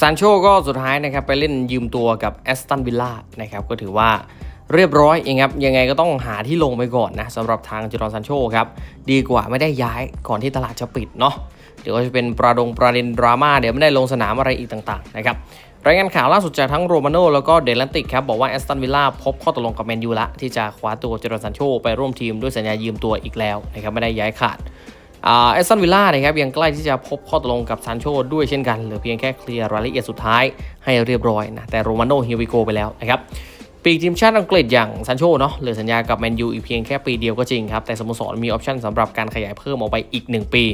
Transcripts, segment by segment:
ซานโชก็สุดท้ายนะครับไปเล่นยืมตัวกับแอสตันวิลล่านะครับก็ถือว่าเรียบร้อยเองครับยังไงก็ต้องหาที่ลงไปก่อนนะสำหรับทางจิรอนซานโชครับดีกว่าไม่ได้ย้ายก่อนที่ตลาดจะปิดเนาะเดี๋ยวก็จะเป็นประดงประเด็นดราม่าเดี๋ยวไม่ได้ลงสนามอะไรอีกต่างๆนะครับรายงานข่าวล่าสุดจากทั้งโรมาโนแล้วก็เดลันติกครับบอกว่าแอสตันวิลล่าพบข้อตกลงกับแมนยูละที่จะคว้าตัวจิรอนซานโชไปร่วมทีมด้วยสัญญายืมตัวอีกแล้วนะครับไม่ได้ย้ายขาด แอสตันวิลล่านะครับยังใกล้ที่จะพบข้อตกลงกับซานโชด้วยเช่นกันเหลือเพียงแค่เคลียร์รายละเอียดสุดท้ายให้เรียบร้อยนะแต่โรมาโนฮิวิโกไปแล้วนะครับปีกทีมชาติอังกฤษอย่างซานโชเนาะเหลือสัญญากับแมนยูอีกเพียงแค่ปีเดียวก็จริงครับ แต่สโมสรมีออปชั่นสำหรับการขยายเพิ่มออกไปอีก 1 ปี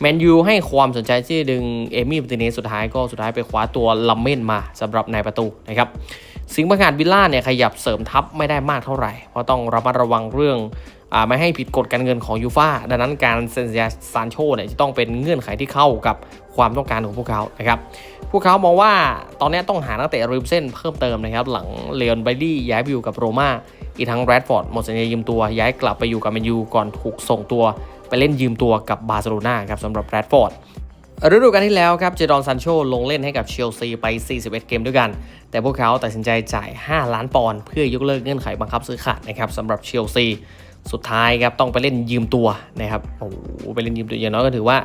แมนยูให้ความสนใจที่ดึงเอมี่ปติเนสสุดท้ายก็สุดท้ายไปคว้าตัวลัมเมนมาสำหรับนายประตูนะครับ สิงห์ประกาศวิลล่าเนี่ยขยับเสริมทัพไม่ได้มากเท่าไหร่ เพราะต้องระมัดระวังเรื่องไม่ให้ผิดกฎการเงินของยูฟาดังนั้นการเซ็นสัญญาซานโชเนี่ยจะต้องเป็นเงื่อนไขที่เข้ากับความต้องการของพวกเขานะครับ พวกเขามองว่าตอนนี้ต้องหานักเตะริมเส้นเพิ่มเติมนะครับ หลังเลออนไบดี้ย้ายไปอยู่กับโรม่าอีกทั้งแรดฟอร์ดหมดสัญญายืมตัวย้ายกลับไปอยู่กับแมนยูก่อนถูกส่งตัว ไปเล่นยืมตัวกับบาร์เซโลนาครับสำหรับแรดฟอร์ด ฤดูกาลที่แล้วครับ เจดอนซันโชลงเล่นให้กับเชลซีไป 41 เกมด้วยกัน แต่พวกเขาตัดสินใจจ่าย 5 ล้านปอนด์เพื่อยกเลิกเงื่อนไขบังคับซื้อขาดนะครับสำหรับเชลซี สุดท้ายครับต้องไปเล่นยืมตัวนะครับ โอ้ไปเล่นยืมตัวอย่างน้อยก็ถือว่า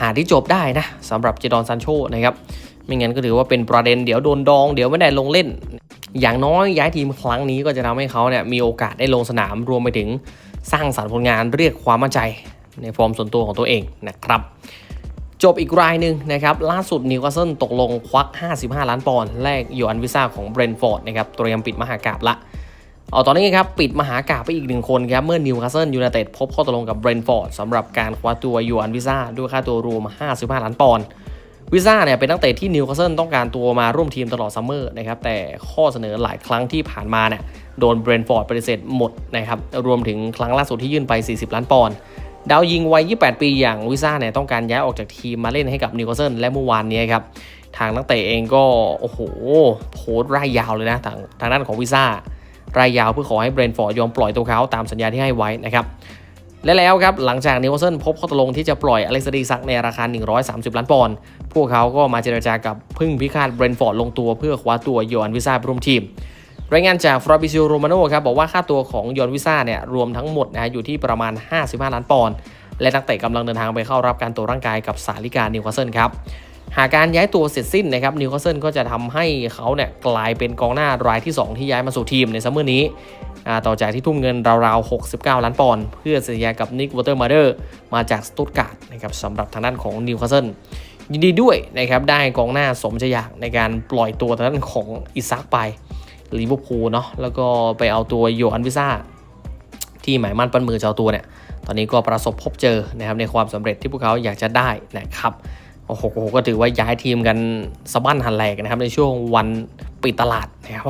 หาที่จบได้นะสำหรับเจดอนซันโชนะครับ ไม่งั้นก็ถือว่าเป็นประเด็นเดี๋ยวโดนดอง เดี๋ยวไม่ได้ลงเล่น อย่างน้อยย้ายทีมครั้งนี้ก็จะทำให้เขาเนี่ยมีโอกาสได้ลงสนามรวมไปถึงสร้างสรรค์ผลงานเรียกความมั่นใจ ในฟอร์มส่วนตัวของตัวเองนะครับ จบอีกรายหนึ่งนะครับ ล่าสุดนิวคาสเซิลตกลงควัก 55 ล้านปอนด์แลกยูอันวิซ่าของเบรนฟอร์ดนะครับเตรียมปิดมหากาบละเอาตอนนี้ครับ ปิดมหากาบไปอีกหนึ่งคนครับ เมื่อนิวคาสเซิลยูไนเต็ดพบข้อตกลงกับเบรนฟอร์ดสำหรับการคว้าตัวยูอันวิซ่าด้วยค่าตัวรวม 55 ล้านปอนด์วิซ่าเนี่ยเป็นนักเตะที่นิวคาสเซิลต้องการตัวมาร่วมทีมตลอดซัมเมอร์นะครับแต่ข้อเสนอหลายครั้งที่ผ่านมาเนี่ยโดนเบรนฟอร์ดปฏิเสธหมดนะครับรวมถึงครั้งล่าสุดที่ยื่นไป 40 ล้านปอนด์ ดาวยิงวัย 28 ปีอย่างวิซ่าเนี่ยต้องการย้ายออกจากทีมมาเล่นให้กับนิวคาสเซิลและเมื่อวานนี้ครับ ทางนักเตะเองก็ โอ้โห โพสต์ร่ายยาวเลยนะ ทางทางด้านของวิซ่ารายยาวเพื่อขอให้เบรนฟอร์ดยอมปล่อยตัวเขาตามสัญญาที่ให้ไว้นะครับและแล้วครับ หลังจากนิวคาสเซิลพบข้อตกลงที่จะปล่อยอเล็กซดีซักในราคา 130 ล้านปอนด์พวกเขาก็มาเจรจากับพึ่งพิฆาตเบรนฟอร์ดลงตัวเพื่อคว้าตัวยอนวิซ่าร่วมทีม รายงานจากฟราบิซิโอโรมาโนครับบอกว่าค่าตัวของยอนวิซ่าเนี่ยรวมทั้งหมดนะอยู่ที่ประมาณ 55 ล้านปอนด์และนักเตะกำลังเดินทางไปเข้ารับการตรวจร่างกายกับสาลิกานิวคาสเซิลครับหากการย้ายตัวเสร็จสิ้นนะครับนิวคาสเซิลก็จะทำให้เขาเนี่ยกลายเป็นกองหน้ารายที่ 2 ที่ย้ายมาสู่ทีมในซัมเมอร์นี้ ต่อจากที่ทุ่มเงินราวๆ 69 ล้านปอนด์เพื่อสัญญากับนิกวอเตอร์มาเดอร์มาจากสตุตการ์ดนะครับสำหรับทางด้านของนิวคาสเซิลยินดีด้วยนะครับได้กองหน้าสมใจอยากในการปล่อยตัวทางด้านของอิซักไป ลิเวอร์พูลเนาะแล้วก็ไปเอาตัวโยอันวิซ่าที่หมายมั่นปั้นมือเจ้าตัวเนี่ย ตอนนี้ก็ประสบพบเจอนะครับในความสำเร็จที่พวกเขาอยากจะได้นะครับโอ้โหก็ถือว่าย้ายทีมกันสะบั้นหันแหลกนะครับในช่วงวันปิดตลาดนะครับ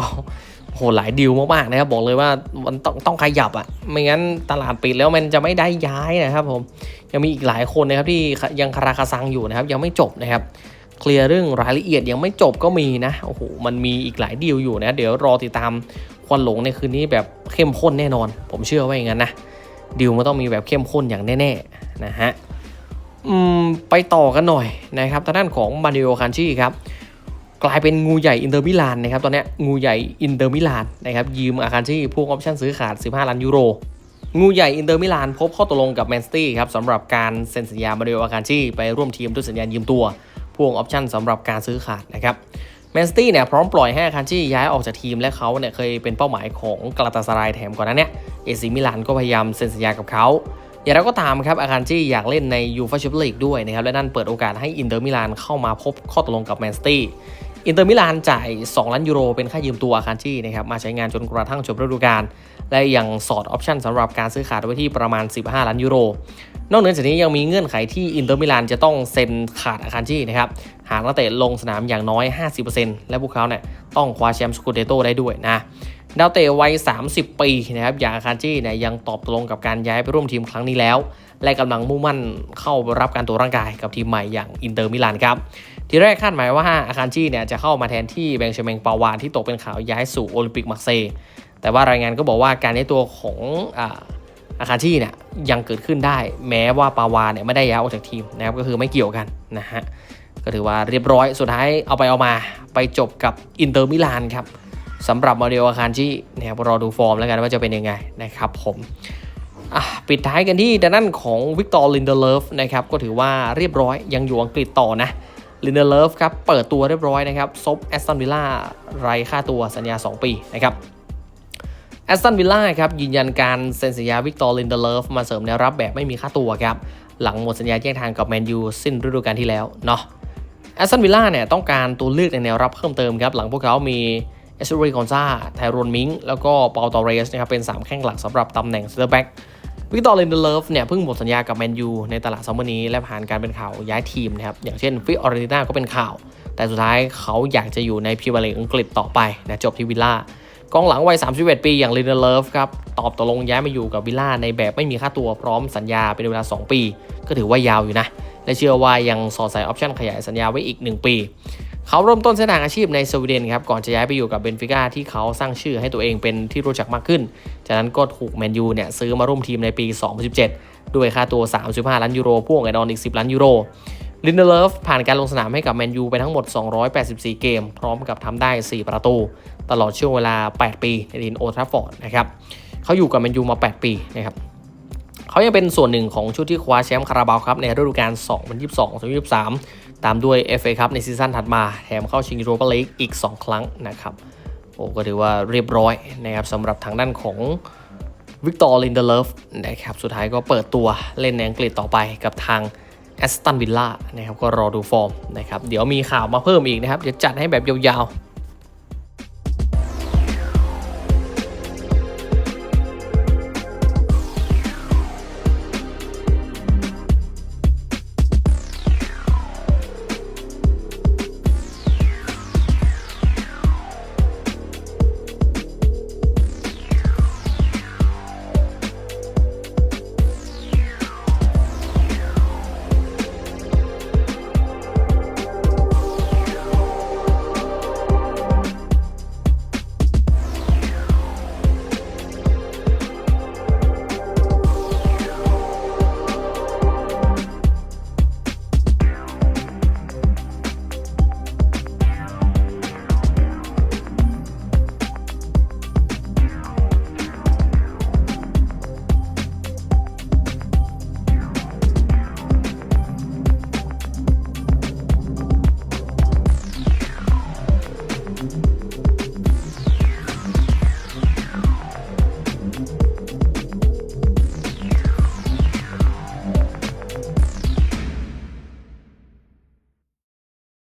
โหหลายดิวมากๆนะครับบอกเลยว่ามันต้องต้องขยับอะ่ะไม่งั้นตลาดปิดแล้วมันจะไม่ได้ย้ายนะครับผมยังมีอีกหลายคนนะครับที่ยังคาราคาซังอยู่นะครับยังไม่จบนะครับ เคลียร์เรื่องรายละเอียดยังไม่จบก็มีนะโอ้โหมันมีอีกหลายดีลอยู่นะ เดี๋ยวรอติดตามควันหลงในคืนนี้แบบเข้มข้นแน่นอน ผมเชื่อว่าอย่างนั้นนะดีลมันต้องมีแบบเข้มข้นอย่างแน่ๆนะฮะไปต่อกันหน่อยนะครับทางด้านของมาริโอคันชีครับกลายเป็นงูใหญ่อินเตอร์มิลานนะครับตอนนี้งูใหญ่อินเตอร์มิลานนะครับยืมอาคารชีพวกออปชั่นซื้อขาด 15 ล้านยูโร งูใหญ่อินเตอร์มิลานพบข้อตกลงกับแมนสตี้ครับสำหรับการเซ็นสัญญามาริโออาคารชีไปร่วมทีมด้วยสัญญายืมตัว พวกออปชันสำหรับการซื้อขาดนะครับแมนสตี้เนี่ยพร้อมปล่อยให้อาคารชีย้ายออกจากทีมและเขาเนี่ยเคยเป็นเป้าหมายของกาลาตาสรายแถมก่อนนั้นเนี่ยเอซิมิลานก็พยายามเซ็นสัญญากับเขาอย่างไรก็ตามครับอาคารจี้อยากเล่นในยูฟาแชมเปี้ยนลีกด้วยนะครับและนั่นเปิดโอกาสให้อินเตอร์มิลานเข้ามาพบข้อตกลงกับแมนสตี้ อินเตอร์มิลานจ่าย 2 ล้านยูโร เป็นค่ายืมตัวอาคารจี้นะครับมาใช้งานจนกระทั่งจบฤดูกาลและยังสอดออปชั่นสำหรับการซื้อขาดไว้ที่ประมาณ 15 ล้านยูโร นอกเหนือจากนี้ยังมีเงื่อนไขที่อินเตอร์มิลานจะต้องเซ็นขาดอาคารจี้นะครับหากนักเตะลงสนามอย่างน้อย 50%และพวกเขาเนี่ยต้องคว้าแชมป์สกูเดโตได้ด้วยนะดาวเตะวัย 30 ปีนะครับอย่างอาคารจี้เนี่ยยังตอบตกลงกับการย้ายไปร่วมทีมครั้งนี้แล้ว และกำลังมุ่งมั่นเข้ารับการตัวร่างกายกับทีมใหม่อย่างอินเตอร์มิลานครับ ทีแรกคาดหมายว่าอาคารจี้เนี่ยจะเข้ามาแทนที่แบงเชเมงปาวานที่ตกเป็นข่าวย้ายสู่โอลิมปิกมาร์เซย์แต่ว่ารายงานก็บอกว่าการย้ายตัวของอาคารจี้เนี่ยยังเกิดขึ้นได้ แม้ว่าปาวานเนี่ยไม่ได้ย้ายออกจากทีมนะครับก็คือไม่เกี่ยวกันนะฮะก็ถือว่าเรียบร้อยสุดท้ายเอาไปเอามาไปจบกับอินเตอร์มิลานครับสำหรับมาริโอาคารจินะครับรอดูฟอร์มแล้วกันว่าจะเป็นยังไงนะครับผมปิดท้ายกันที่ด้านั่นของวิกตอร์ลินเดเลฟนะครับก็ถือว่าเรียบร้อยยังอยู่อังกฤษต่อนะ ลินเดเลฟครับเปิดตัวเรียบร้อยนะครับซบแอสตันวิลล่าไรค่าตัวสัญญา 2 ปีนะครับแอสตันวิลล่าครับยืนยันการเซ็นสัญญาวิกตอร์ลินเดเลฟมาเสริมแนวรับแบบไม่มีค่าตัวครับหลังหมดสัญญาแยกทางกับแมนยูสิ้นฤดูกาลที่แล้วเนาะแอสตันวิลล่าเนี่ยต้องการตัวเลือกในแนวรับเพิ่มเติมครับหลังพวกเขามีเอสเรย์กอนซาไทโรนมิงแล้วก็เปาตอเรสนะครับเป็น 3 แข้งหลักสำหรับตำแหน่งเซนเตอร์แบ็ก วิกตอร์ลินเดเลฟเนี่ยเพิ่งหมดสัญญากับแมนยูในตลาดซัมเมอร์นี้และผ่านการเป็นข่าวย้ายทีมนะครับอย่างเช่นฟิออริน่าก็เป็นข่าว แต่สุดท้ายเขาอยากจะอยู่ในพรีเมียร์ลีกอังกฤษต่อไปนะจบที่วิลล่ากองหลังวัย 31 ปีอย่างลินเดเลฟครับตอบตกลงย้ายมาอยู่กับวิลล่าในแบบไม่มีค่าตัวพร้อมสัญญาเป็นเวลา 2 ปี ก็ถือว่ายาวอยู่นะ และเชื่อว่ายังสอดใส่ออปชั่นขยายสัญญาไว้อีก 1 ปี เขาเริ่มต้นเส้นทางอาชีพในสวีเดนครับก่อนจะย้ายไปอยู่กับเบนฟิก้าที่เขาสร้างชื่อให้ตัวเองเป็นที่รู้จักมากขึ้น จากนั้นก็ถูกแมนยูเนี่ยซื้อมาร่วมทีมในปี 2017 ด้วยค่าตัว 35 ล้านยูโรพ่วงไอดอนอีก 10 ล้านยูโรลินเดเลฟผ่านการลงสนามให้กับแมนยูไปทั้งหมด 284 เกม พร้อมกับทำได้ 4 ประตู ตลอดช่วงเวลา 8 ปีในทีมโอทราฟอร์ดนะครับเขาอยู่กับแมนยูมา 8 ปีนะครับเขายังเป็นส่วนหนึ่งของชุดที่คว้าแชมป์คาราบาวครับในฤดูกาล 2022-2023 ตามด้วย FA ครับในซีซั่นถัดมาแถมเข้าชิงยูโรปาลีกอีก 2 ครั้งนะครับโอ้ก็ถือว่าเรียบร้อยนะครับสำหรับทางด้านของวิกตอร์ลินเดเลฟนะครับสุดท้ายก็เปิดตัวเล่นในอังกฤษต่อไปกับทางแอสตันวิลล่านะครับก็รอดูฟอร์มนะครับเดี๋ยวมีข่าวมาเพิ่มอีกนะครับจะจัดให้แบบยาวๆ